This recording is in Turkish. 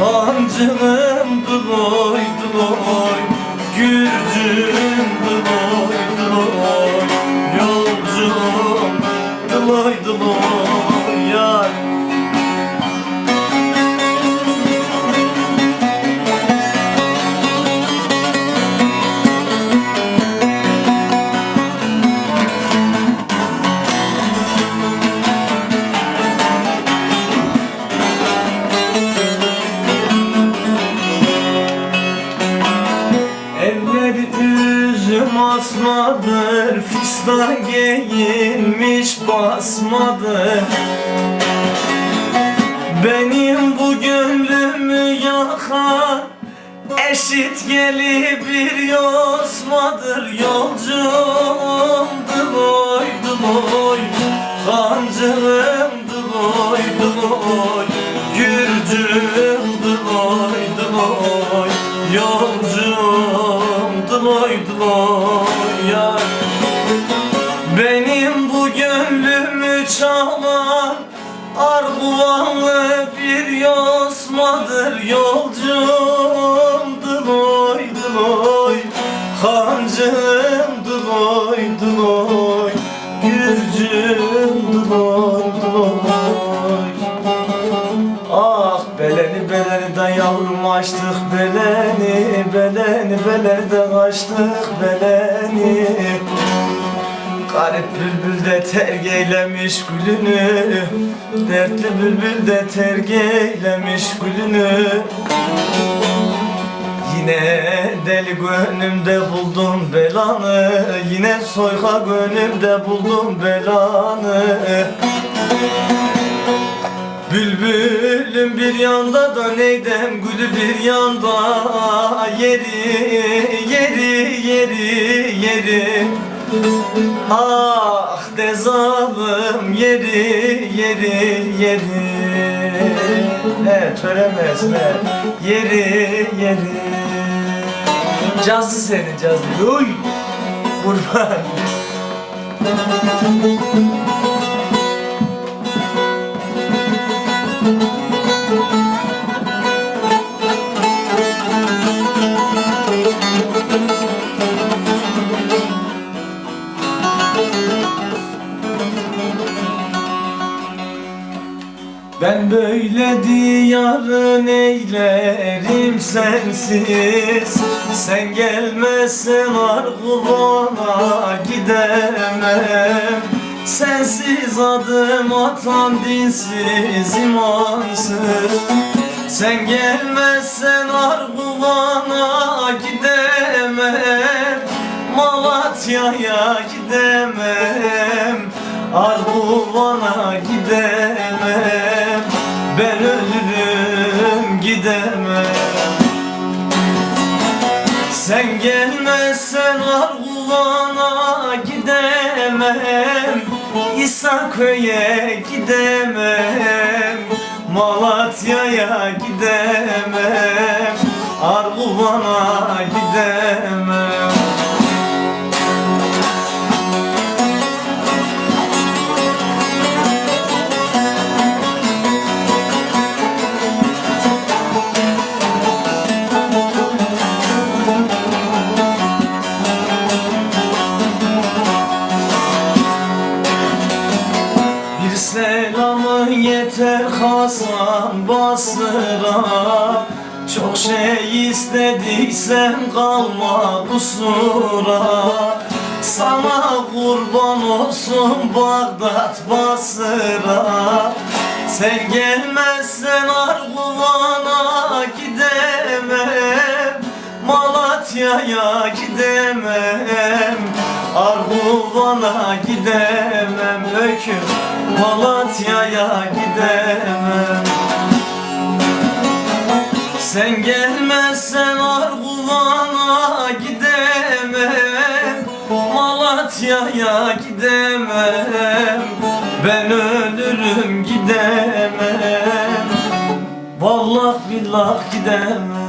Hancının dıloy dıloy Gürcün dıloy asmadır Fistan giyinmiş basmadır. Benim bu gönlümü yakan Eşit geli bir yosmadır Yolcum dıloy dıloy Kancığım dıloy dıloy Dıloy yar Benim bu gönlümü çalan Arguvanlı bir yosmadır Yolcum. Dıloy dıloy Kancım dıloy dıloy Gürcüm dıloy dıloy Ah beleni beleni de yavrum açtık beleni Beleni beleni de açtık beleni. Garip bülbül de tergeylemiş gülünü. Dertli bülbül de tergeylemiş gülünü. Yine deli gönlümde buldum belanı. Yine soyka gönlümde buldum belanı Bülbülüm bir yanda da neydem gülü bir yanda. Yeri yeri yeri yeri. Ah de zalim yeri yeri yeri. Evet töremez ne Yeri yeri. Cazı senin cazı. Uy Kurban Ben böyle diyarın eylerim sensiz? Sen gelmezsen Arguvan'a gidemem. Sensiz adım atan dinsiz imansız. Sen gelmezsen Arguvan'a gidemem. Malatya'ya gidemem. Arguvan'a gidemem Sen gelmezsen Arguvan'a gidemem. İsaköy'e gidemem. Malatya'ya gidemem. Arguvan'a gidemem Bir selamı yeter Hasan Basır'a. Çok şey istediysen kalma kusura. Sana kurban olsun Bağdat Basır'a. Sen gelmezsen Arguvan'a gidemem. Malatya'ya gidemem. Arguvan'a gidemem. Öküm Malatya'ya gidemem. Sen gelmezsen Arguvan'a gidemem. Malatya'ya gidemem. Ben ölürüm gidemem. Vallahi billah gidemem